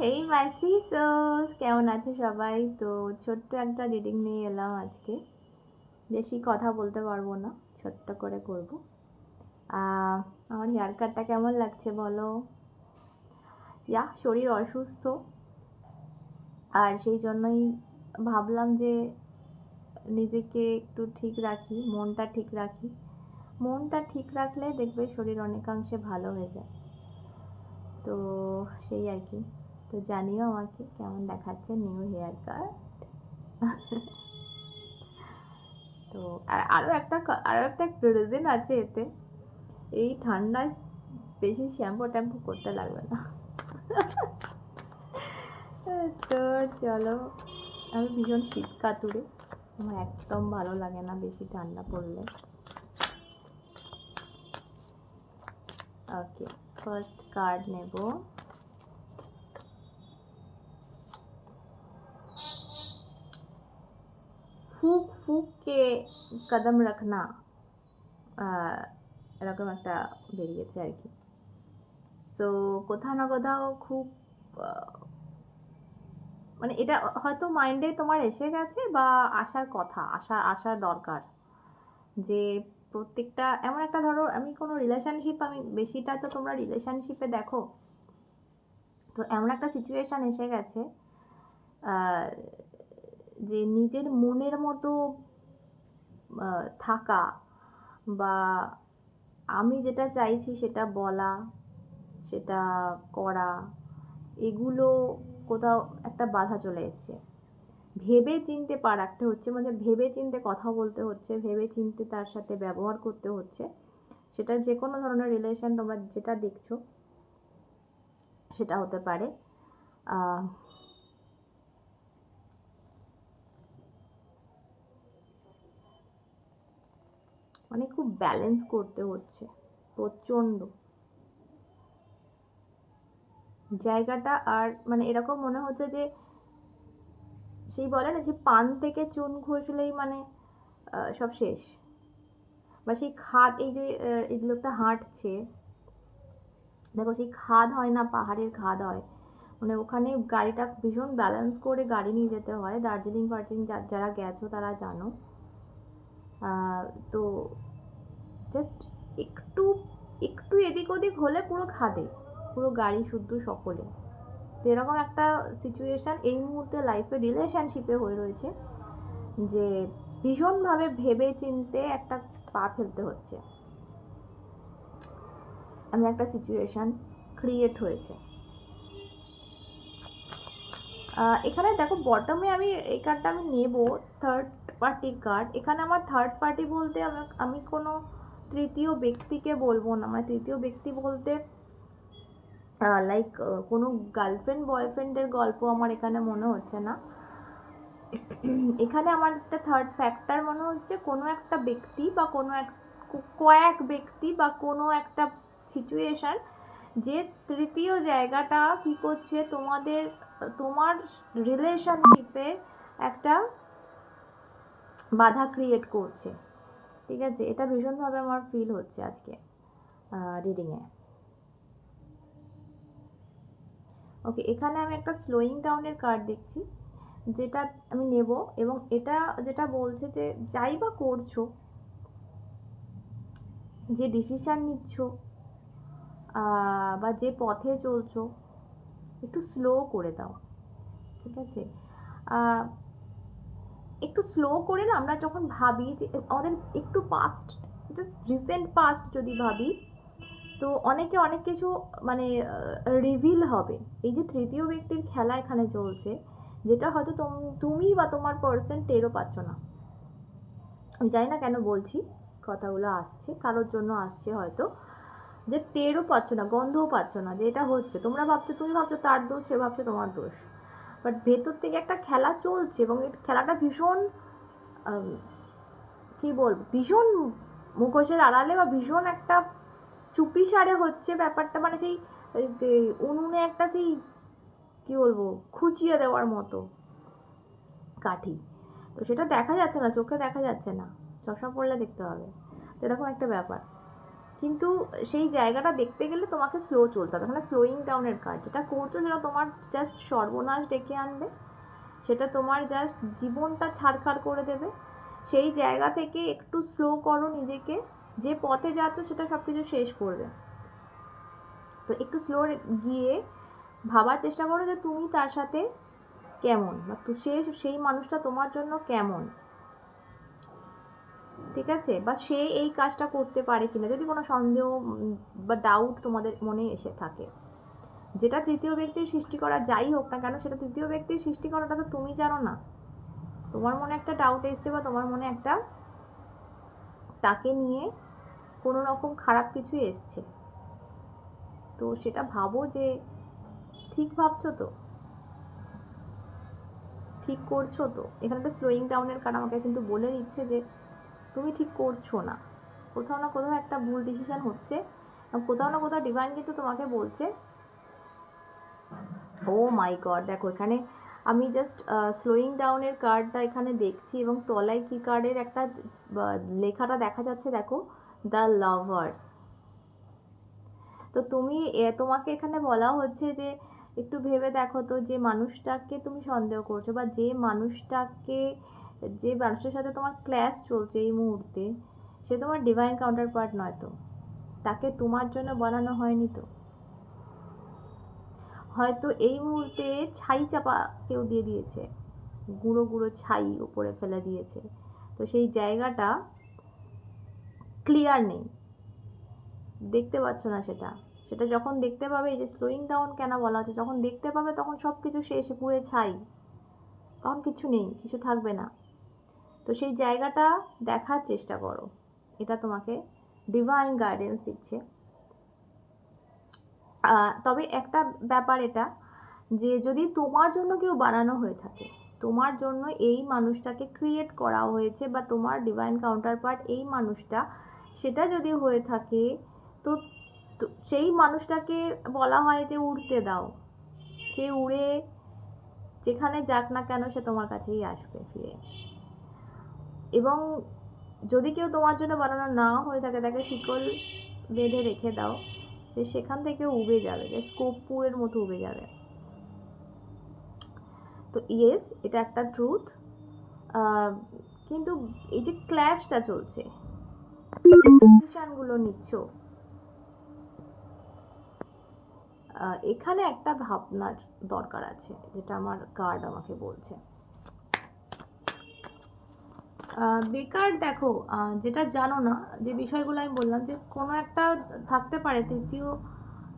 হেই মাই sows কেমন আছো সবাই? তো ছোট্ট একটা রিডিং নিয়ে এলাম আজকে। বেশি কথা বলতে পারব না, ছোট্ট করে করব। আমার হেয়ার কাটটা কেমন লাগছে বলো? ইয়া, শরীর অসুস্থ। আর সেই জন্যই ভাবলাম যে নিজেকে একটু ঠিক রাখি, মনটা ঠিক রাখি। মনটা ঠিক রাখলে দেখবে শরীর অনেকাংশে ভালো হয়ে যায়। তো সেই আর কি। তো জানিও আমাকে কেমন দেখাচ্ছে নিউ হেয়ার কাট তো আর আরও একটা আরও একটা রিজন আছে এতে। এই ঠান্ডায় বেশি শ্যাম্পু ট্যাম্পু করতে লাগবে না। তো চলো, আমি ভীষণ শীত কাতুরে। আমার একদম ভালো লাগে না বেশি ঠান্ডা পড়লে। ওকে ফার্স্ট কার্ড নেব। ফুককে কদম রাখনা এরকম একটা বেরিয়েছে আর কি। সো কোথাও না কোথাও খুব মানে এটা হয়তো মাইন্ডে তোমার এসে গেছে বা আসার কথা, আসা, আসার দরকার। যে প্রত্যেকটা, এমন একটা ধরো আমি কোনো রিলেশনশিপ আমি বেশিটা তো তোমরা রিলেশনশিপে দেখো। তো এমন একটা সিচুয়েশান এসে গেছে যে নিজের মনের মতো থাকা বা আমি যেটা চাইছি সেটা বলা, সেটা করা, এগুলো কোথাও একটা বাধা চলে এসছে। ভেবে চিনতে পা রাখতে হচ্ছে মানে ভেবে চিনতে কথা বলতে হচ্ছে ভেবে চিনতে তার সাথে ব্যবহার করতে হচ্ছে। সেটা যে কোনো ধরনের রিলেশন তোমরা যেটা দেখছ, সেটা হতে পারে। মানে খুব ব্যালেন্স করতে হচ্ছে, প্রচণ্ড। জায়গাটা আর মানে এরকম মনে হচ্ছে যে, সেই বলে না যে পান থেকে চুন ঘষলেই মানে সব শেষ। বা সেই খাদ, এই যে এই লোকটা হাঁটছে, দেখো সেই খাদ হয় না, পাহাড়ের খাদ হয়। মানে ওখানে গাড়িটা ভীষণ ব্যালেন্স করে গাড়ি নিয়ে যেতে হয়। দার্জিলিং, ফার্জিলিং যারা গেছো তারা জানো। তো জাস্ট একটু একটু এদিক ওদিক হলে পুরো খাদে, পুরো গাড়ি শুদ্ধ সকলে। তো এরকম একটা সিচুয়েশান এই মুহূর্তে লাইফে রিলেশনশিপে হয়ে রয়েছে যে ভীষণভাবে ভেবে চিনতে একটা পা ফেলতে হচ্ছে। এমন একটা সিচুয়েশান ক্রিয়েট হয়েছে। এখানে দেখো বটমে আমি এই কার্ডটা আমি নেব থার্ড পার্টির কার্ড এখানে আমার থার্ড পার্টি বলতে আমি কোনো তৃতীয় ব্যক্তিকে বলব না। মানে তৃতীয় ব্যক্তি বলতে লাইক কোনো গার্লফ্রেন্ড বয়ফ্রেন্ডের গল্প আমার এখানে মনে হচ্ছে না। এখানে আমার একটা থার্ড ফ্যাক্টর মনে হচ্ছে, কোনো একটা ব্যক্তি বা কোনো এক, কয়েক ব্যক্তি বা কোনো একটা সিচুয়েশান যে তৃতীয় জায়গাটা কি করছে, তোমাদের, তোমার রিলেশনশিপে একটা বাধা ক্রিয়েট করছে। ঠিক আছে? এটা ভীষণভাবে আমার ফিল হচ্ছে আজকে রিডিংয়ে ওকে এখানে আমি একটা স্লোয়িং ডাউনের কার্ড দেখছি, যেটা আমি নেব এবং এটা যেটা বলছে যে, যাই বা করছ, যে ডিসিশান নিচ্ছ বা যে পথে চলছো, একটু স্লো করে দাও। ঠিক আছে? একটু স্লো করে না আমরা যখন ভাবি যে, আমাদের একটু পাস্ট জাস্ট রিসেন্ট পাস্ট যদি ভাবি, তো অনেকে অনেক কিছু মানে রিভিল হবে। এই যে তৃতীয় ব্যক্তির খেলা এখানে চলছে, যেটা হয়তো তোম- বা তোমার পার্সন টেরও পাচ্ছ না। আমি জানি না কেন বলছি, কথাগুলো আসছে, কারোর জন্য আসছে হয়তো, যে টেরও পাচ্ছ না, গন্ধও পাচ্ছ না, যে এটা হচ্ছে। তোমরা ভাবছ, তুমি ভাবছ তার দোষ, সে ভাবছ তোমার দোষ। বাট ভেতর থেকে একটা খেলা চলছে এবং এই খেলাটা ভীষণ কি বলব, ভীষণ মুখোশের আড়ালে বা ভীষণ একটা চুপি সারে হচ্ছে ব্যাপারটা মানে সেই উনুনে একটা সেই, কি বলব, খুঁচিয়ে দেওয়ার মতো কাঠি। তো সেটা দেখা যাচ্ছে না, চোখে দেখা যাচ্ছে না। চশমা পড়লে দেখতে হবে। তো এরকম একটা ব্যাপার। কিন্তু সেই জায়গাটা দেখতে গেলে তোমাকে স্লো চলতে হবে। এখানে স্লোয়িং ডাউনের কাজ। যেটা করছ সেটা তোমার জাস্ট সর্বনাশ ডেকে আনবে। সেটা তোমার জাস্ট জীবনটা ছাড়খাড় করে দেবে। সেই জায়গা থেকে একটু স্লো করো নিজেকে। যে পথে যাচ্ছ সেটা সব কিছু শেষ করবে। তো একটু স্লো গিয়ে ভাবার চেষ্টা করো যে তুমি তার সাথে কেমন? বা সে, সেই মানুষটা তোমার জন্য কেমন? ঠিক আছে? বা সে এই কাজটা করতে পারে কিনা, যদি কোনো সন্দেহ বা ডাউট তোমাদের মনে এসে থাকে। যেটা তৃতীয় ব্যক্তির সৃষ্টি করা যাই হোক না কেন, সেটা তৃতীয় ব্যক্তির সৃষ্টি করাটা তো তুমি জানো না। তোমার মনে একটা ডাউট এসছে বা তোমার মনে একটা তাকে নিয়ে কোনো রকম খারাপ কিছু এসছে। তো সেটা ভাবো যে ঠিক ভাবছ তো? ঠিক করছ তো? এখানে তো স্লোয়িং ডাউনের কারণ আমাকে কিন্তু বলে দিচ্ছে যে তুমি ঠিক করছ না। কোথাও না কোথাও একটা ভুল ডিসিশন হচ্ছে কোথাও না কোথাও ডিভাইন কিন্তু তোমাকে বলছে। ও মাই গড দেখো এখানে আমি জাস্ট স্লোয়িং ডাউনের কার্ডটা এখানে দেখছি এবং তলায় কি কার্ডের একটা লেখাটা দেখা যাচ্ছে দেখো দ্য লাভার্স তো তুমি তোমাকে এখানে বলা হচ্ছে যে, একটু ভেবে দেখো তো যে মানুষটাকে তুমি সন্দেহ করছ বা যে মানুষটাকে যে মানুষের সাথে তোমার ক্ল্যাশ চলছে এই মুহূর্তে, সে তোমার ডিভাইন কাউন্টার পার্ট নয় তো। তাকে তোমার জন্য বানানো হয়নি তো। হয়তো এই মুহূর্তে ছাই চাপা কেউ দিয়ে দিয়েছে। গুঁড়ো গুঁড়ো ছাই উপরে ফেলে দিয়েছে। তো সেই জায়গাটা ক্লিয়ার নেই। দেখতে পাচ্ছ না সেটা। সেটা যখন দেখতে পাবে, এই যে স্লোয়িং ডাউন কেন বলা হচ্ছে, যখন দেখতে পাবে তখন সব কিছু শেষ, পুড়ে ছাই। তখন কিছু নেই, কিছু থাকবে না। তো সেই জায়গাটা দেখার চেষ্টা করো। এটা তোমাকে ডিভাইন গাইডেন্স দিচ্ছে। তবে একটা ব্যাপার এটা যে যদি তোমার জন্য কেউ বানানো হয়ে থাকে, তোমার জন্য এই মানুষটাকে ক্রিয়েট করা হয়েছে বা তোমার ডিভাইন কাউন্টার পার্ট এই মানুষটা, সেটা যদি হয়ে থাকে তো সেই মানুষটাকে বলা হয় যে উড়তে দাও। সে উড়ে, যেখানে যাক না কেন সে তোমার কাছেই আসবে ফিরে। এবং যদি কেউ তোমার জন্য বানানো না হয়ে থাকে, তাকে শিকল বেঁধে রেখে দাও, সে সেখান থেকে উবে যাবে জাস্ট কর্পূরের মতো উবে যাবে। তো ইয়েস এটা একটা ট্রুথ কিন্তু এই যে ক্ল্যাশটা চলছে ডিসিশনগুলো নিচ্ছ এখানে একটা ভাবনার দরকার আছে, যেটা আমার কার্ড আমাকে বলছে। বেকার দেখো যেটা জানো না, যে বিষয়গুলো আমি বললাম যে কোনো একটা থাকতে পারে, তৃতীয়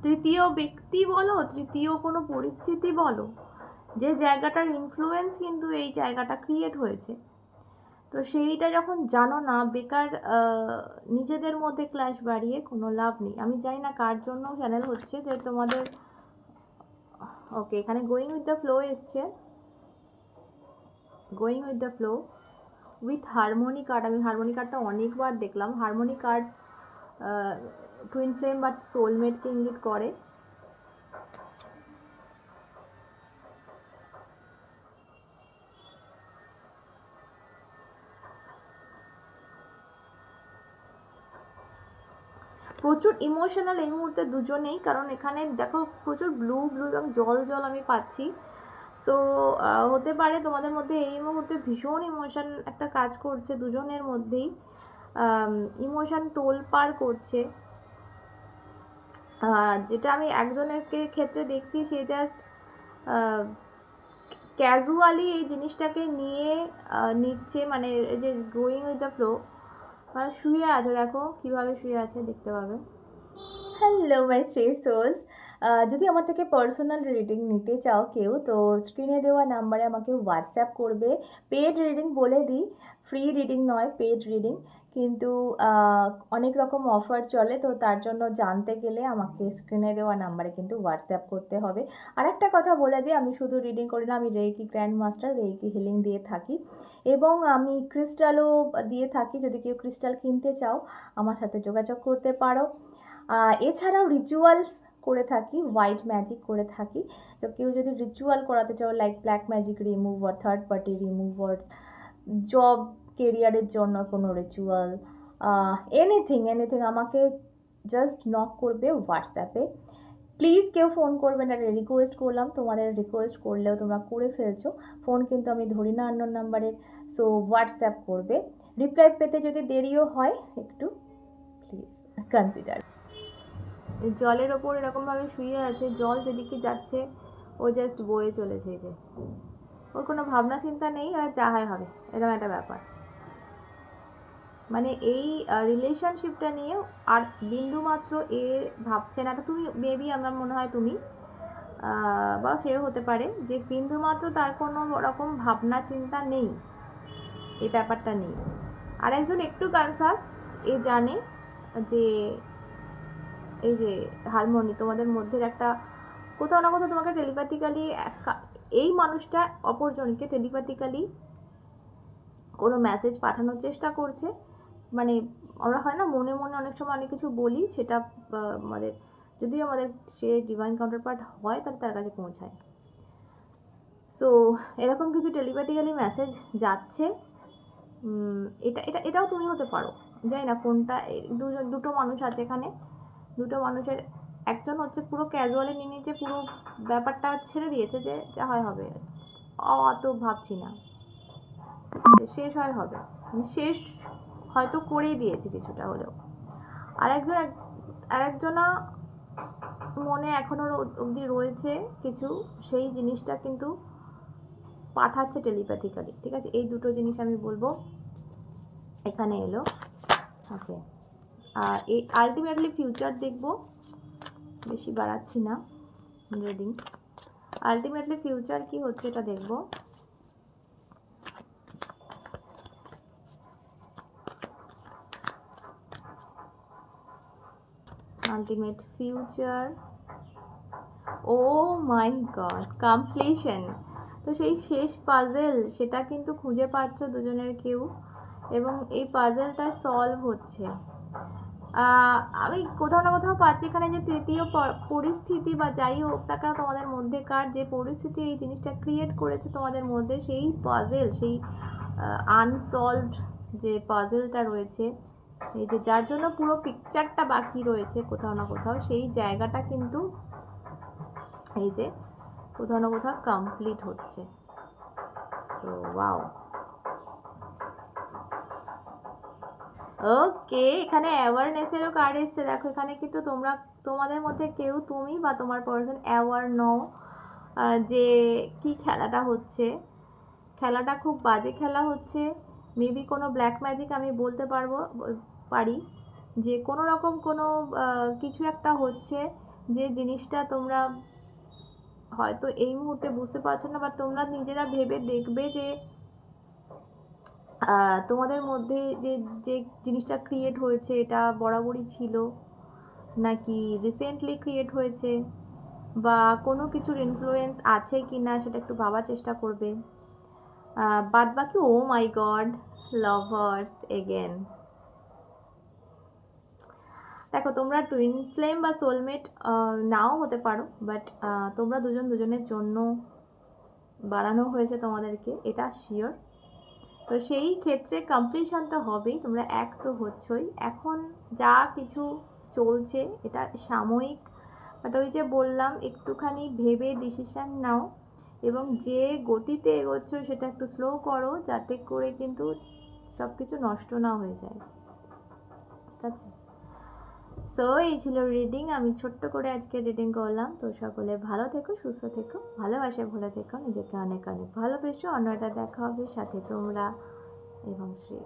তৃতীয় ব্যক্তি বলো, তৃতীয় কোনো পরিস্থিতি বলো, যে জায়গাটার ইনফ্লুয়েন্স কিন্তু এই জায়গাটা ক্রিয়েট হয়েছে। তো সেইটা যখন জানো না, বেকার নিজেদের মধ্যে ক্লাশ বাড়িয়ে কোনো লাভ নেই। আমি জানি না কার জন্য চ্যানেল হচ্ছে, যে তোমাদের ওকে এখানে গোয়িং উইথ দ্য ফ্লো এসছে। Going with the flow with harmony card আমি হারমোনি কার্ডটা অনেকবার দেখলাম। হারমোনি কার্ড টুইন ফ্লেম বা সোলমেটকে ইঙ্গিত করে। প্রচুর ইমোশনাল এই মুহূর্তে দুজনেই, কারণ এখানে দেখো প্রচুর ব্লু ব্লু এবং জল জল আমি পাচ্ছি। সো হতে পারে তোমাদের মধ্যে এই মুহূর্তে ভীষণ ইমোশন একটা কাজ করছে দুজনের মধ্যেই। ইমোশন তোলপাড় করছে। যেটা আমি একজনের ক্ষেত্রে দেখছি, সে জাস্ট ক্যাজুয়ালি এই জিনিসটাকে নিয়ে নিচ্ছে মানে এই যে গোয়িং উইথ দ্য ফ্লো মানে শুয়ে আছে, দেখো কীভাবে শুয়ে আছে, দেখতে পাবে। হ্যালো মাই স্ট্রে সোলস যদি আমার থেকে পার্সোনাল রিডিং নিতে চাও কেউ, তো স্ক্রিনে দেওয়া নাম্বারে আমাকে হোয়াটসঅ্যাপ করবে। পেড রিডিং বলে দিই। ফ্রি রিডিং নয় পেড রিডিং কিন্তু অনেক রকম অফার চলে, তো তার জন্য জানতে গেলে আমাকে স্ক্রিনে দেওয়া নাম্বারে কিন্তু হোয়াটসঅ্যাপ করতে হবে। আর একটা কথা বলে দিই, আমি শুধু রিডিং করি না, আমি reiki grand master reiki healing দিয়ে থাকি। এবং আমি ক্রিস্টালও দিয়ে থাকি, যদি কেউ ক্রিস্টাল কিনতে চাও, আমার সাথে যোগাযোগ করতে পারো। এছাড়াও রিচুয়ালস করে থাকি হোয়াইট ম্যাজিক করে থাকি। তো কেউ যদি রিচুয়াল করাতে চাও লাইক ব্ল্যাক ম্যাজিক রিমুভ আর থার্ড পার্টি রিমুভ আর জব কেরিয়ারের জন্য কোনো রিচুয়াল এনিথিং এনিথিং আমাকে জাস্ট নক করবে হোয়াটসঅ্যাপে প্লিজ কেউ ফোন করবে না রিকোয়েস্ট করলাম, তোমাদের রিকোয়েস্ট করলেও তোমরা করে ফেলছো। ফোন কিন্তু আমি ধরি না অন্য নাম্বারে সো হোয়াটসঅ্যাপ করবে। রিপ্লাই পেতে যদি দেরিও হয়, একটু প্লিজ কনসিডার জলের ওপর এরকমভাবে শুয়ে আছে, জল যেদিকে যাচ্ছে, ও জাস্ট বয়ে চলেছে যে। ওর কোনো ভাবনা চিন্তা নেই, আর যা হয় হবে, এরকম একটা ব্যাপার। মানে এই রিলেশনশিপটা নিয়ে আর বিন্দু মাত্র এ ভাবছে না। তুমি মেবি আমার মনে হয় তুমি বা সেও হতে পারে যে বিন্দু মাত্র তার কোনো রকম ভাবনা চিন্তা নেই, এই ব্যাপারটা নেই আর একজন একটু কনসাস এ জানে যে এই যে হারমোনি তোমাদের মধ্যে একটা কোথাও না কোথাও তোমাকে টেলিপ্যাথিক্যালি এই মানুষটা অপরজনকে টেলিপ্যাথিক্যালি কোনো মেসেজ পাঠানোর চেষ্টা করছে। মানে আমরা হয় না মনে মনে অনেক সময় অনেক কিছু বলি, সেটা আমাদের যদি আমাদের সে ডিভাইন কাউন্টার পার্ট হয়, তাহলে তার কাছে পৌঁছায়। সো এরকম কিছু টেলিপ্যাথিক্যালি মেসেজ যাচ্ছে। এটা এটা, এটাও তুমি হতে পারো। জানি না কোনটা দুজন, দুটো মানুষ আছে এখানে। দুটো মানুষের, একজন হচ্ছে পুরো ক্যাজুয়ালি নিয়ে নিয়েছে, পুরো ব্যাপারটা ছেড়ে দিয়েছে যে যা হয় হবে। অত ভাবছি না। শেষ হয় হবে। শেষ হয়তো করেই দিয়েছে কিছুটা হলেও। আরেকজন, আরেকজনা মনে এখনও রো- অবধি রয়েছে কিছু। সেই জিনিসটা কিন্তু পাঠাচ্ছে টেলিপ্যাথিক্যালি ঠিক আছে? এই দুটো জিনিস আমি বলব। এখানে এলো। ওকে এই আলটিমেটলি ফিউচার দেখব। বেশি বাড়াচ্ছি না রিডিং আলটিমেটলি ফিউচার কি হচ্ছে এটা দেখব। Ultimate future oh my god completion তো সেই শেষ পাজেল সেটা কিন্তু খুঁজে পাচ্ছ দুজনের কেউ। এবং এই পাজেলটা সলভ হচ্ছে। আমি কোথাও না কোথাও পাচ্ছি এখানে যে তৃতীয় পরিস্থিতি বা যাই হোক না কেন তোমাদের মধ্যেকার যে পরিস্থিতি এই জিনিসটা ক্রিয়েট করেছে তোমাদের মধ্যে সেই পাজেল সেই আনসলভড যে পাজেলটা রয়েছে, এই যে যার জন্য পুরো পিকচারটা বাকি রয়েছে কোথাও না কোথাও, সেই জায়গাটা কিন্তু এই যে কোথাও না কোথাও কমপ্লিট হচ্ছে। সো ওয়াও ওকে এখানে অ্যাওয়ারনেসেরও কার্ড এসছে। দেখো, এখানে কিন্তু তোমরা, তোমাদের মধ্যে কেউ তুমি বা তোমার পার্সন অ্যাওয়ার নও যে কি খেলাটা হচ্ছে। খেলাটা খুব বাজে খেলা হচ্ছে। মেবি কোনো ব্ল্যাক ম্যাজিক আমি বলতে পারব, পারি। যে কোনো রকম কোনো কিছু একটা হচ্ছে যে জিনিসটা তোমরা হয়তো এই মুহূর্তে বুঝতে পারছ না বা তোমরা নিজেরা ভেবে দেখবে যে তোমাদের মধ্যে যে যে জিনিসটা ক্রিয়েট হয়েছে, এটা বরাবরই ছিল? নাকি রিসেন্টলি ক্রিয়েট হয়েছে? বা কোনো কিছুর ইনফ্লুয়েন্স আছে কি না সেটা একটু ভাবার চেষ্টা করবে? বাদ বাকি ও মাই গড লাভার্স এগেন দেখো, তোমরা টুইন ফ্লেম বা সোলমেট নাও হতে পারো বাট তোমরা দুজন দুজনের জন্য বানানো হয়েছে তোমাদেরকে, এটা শিওর তো সেই ক্ষেত্রে কমপ্লিশন তো হবেই, তোমরা এক তো হচ্ছই। এখন যা কিছু চলছে, এটা সাময়িক বাট ওই যে বললাম, একটুখানি ভেবে ডিসিশান নাও এবং যে গতিতে এগোচ্ছ, সেটা একটু স্লো করো, যাতে করে কিন্তু সব কিছু নষ্ট না হয়ে যায়। ঠিক আছে সো এই ছিল রিডিং আমি ছোট্ট করে আজকে রিডিং করলাম। তো সকলে ভালো থেকো, সুস্থ থেকো, ভালোবাসে ভালো থেকো। নিজেকে অনেক অনেক ভালোবেসো। অন্যটা দেখা হবে সাথে তোমরা এবং শ্রী